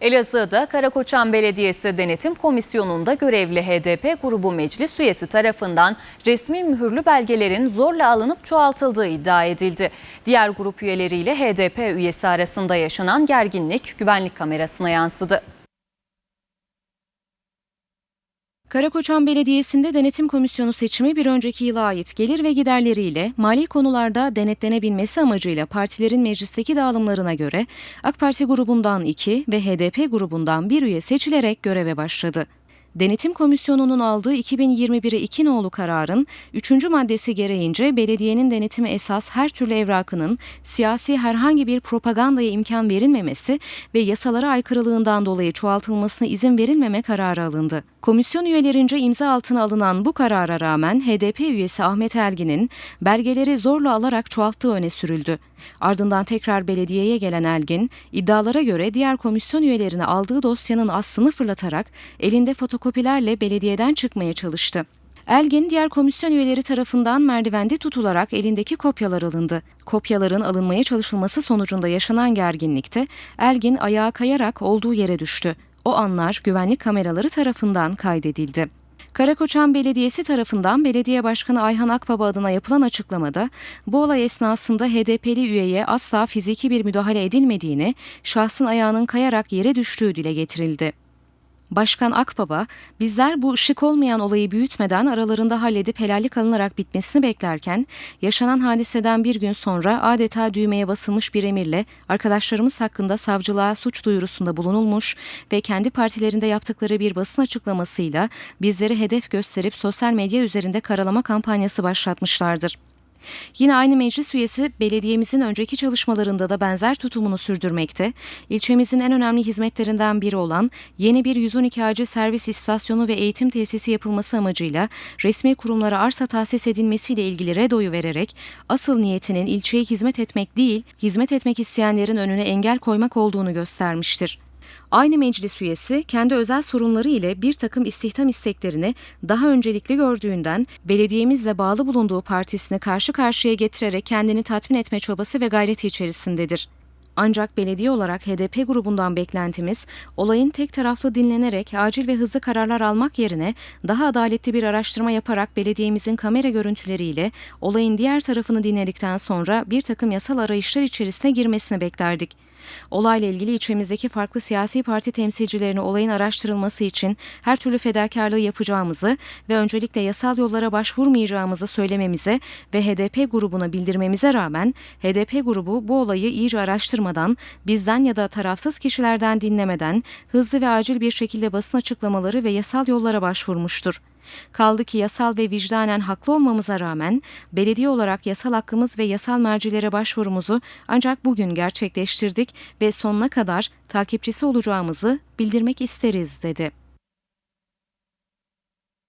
Elazığ'da Karakoçan Belediyesi Denetim Komisyonu'nda görevli HDP grubu meclis üyesi tarafından resmi mühürlü belgelerin zorla alınıp çoğaltıldığı iddia edildi. Diğer grup üyeleriyle HDP üyesi arasında yaşanan gerginlik güvenlik kamerasına yansıdı. Karakoçan Belediyesi'nde denetim komisyonu seçimi bir önceki yıla ait gelir ve giderleriyle mali konularda denetlenebilmesi amacıyla partilerin meclisteki dağılımlarına göre AK Parti grubundan 2 ve HDP grubundan 1 üye seçilerek göreve başladı. Denetim Komisyonu'nun aldığı 2021'e 2 nolu kararın 3. maddesi gereğince belediyenin denetimi esas her türlü evrakının siyasi herhangi bir propagandaya imkan verilmemesi ve yasalara aykırılığından dolayı çoğaltılmasına izin verilmeme kararı alındı. Komisyon üyelerince imza altına alınan bu karara rağmen HDP üyesi Ahmet Elgin'in belgeleri zorla alarak çoğalttığı öne sürüldü. Ardından tekrar belediyeye gelen Elgin, iddialara göre diğer komisyon üyelerine aldığı dosyanın aslını fırlatarak elinde fotokopilerle belediyeden çıkmaya çalıştı. Elgin diğer komisyon üyeleri tarafından merdivende tutularak elindeki kopyalar alındı. Kopyaların alınmaya çalışılması sonucunda yaşanan gerginlikte Elgin ayağa kayarak olduğu yere düştü. O anlar güvenlik kameraları tarafından kaydedildi. Karakoçan Belediyesi tarafından Belediye Başkanı Ayhan Akbaba adına yapılan açıklamada bu olay esnasında HDP'li üyeye asla fiziki bir müdahale edilmediğini, şahsın ayağının kayarak yere düştüğü dile getirildi. Başkan Akbaba, bizler bu şık olmayan olayı büyütmeden aralarında halledip helallik alınarak bitmesini beklerken, yaşanan hadiseden bir gün sonra adeta düğmeye basılmış bir emirle arkadaşlarımız hakkında savcılığa suç duyurusunda bulunulmuş ve kendi partilerinde yaptıkları bir basın açıklamasıyla bizleri hedef gösterip sosyal medya üzerinde karalama kampanyası başlatmışlardır. Yine aynı meclis üyesi belediyemizin önceki çalışmalarında da benzer tutumunu sürdürmekte. İlçemizin en önemli hizmetlerinden biri olan yeni bir 112 acil servis istasyonu ve eğitim tesisi yapılması amacıyla resmi kurumlara arsa tahsis edilmesiyle ilgili redoyu vererek asıl niyetinin ilçeye hizmet etmek değil, hizmet etmek isteyenlerin önüne engel koymak olduğunu göstermiştir. Aynı meclis üyesi kendi özel sorunları ile bir takım istihdam isteklerini daha öncelikli gördüğünden belediyemizle bağlı bulunduğu partisini karşı karşıya getirerek kendini tatmin etme çabası ve gayreti içerisindedir. Ancak belediye olarak HDP grubundan beklentimiz olayın tek taraflı dinlenerek acil ve hızlı kararlar almak yerine daha adaletli bir araştırma yaparak belediyemizin kamera görüntüleriyle olayın diğer tarafını dinledikten sonra bir takım yasal arayışlar içerisine girmesini beklerdik. Olayla ilgili ilçemizdeki farklı siyasi parti temsilcilerini olayın araştırılması için her türlü fedakarlığı yapacağımızı ve öncelikle yasal yollara başvurmayacağımızı söylememize ve HDP grubuna bildirmemize rağmen HDP grubu bu olayı iyice araştırmadan, bizden ya da tarafsız kişilerden dinlemeden hızlı ve acil bir şekilde basın açıklamaları ve yasal yollara başvurmuştur. Kaldı ki yasal ve vicdanen haklı olmamıza rağmen belediye olarak yasal hakkımız ve yasal mercilere başvurumuzu ancak bugün gerçekleştirdik ve sonuna kadar takipçisi olacağımızı bildirmek isteriz dedi.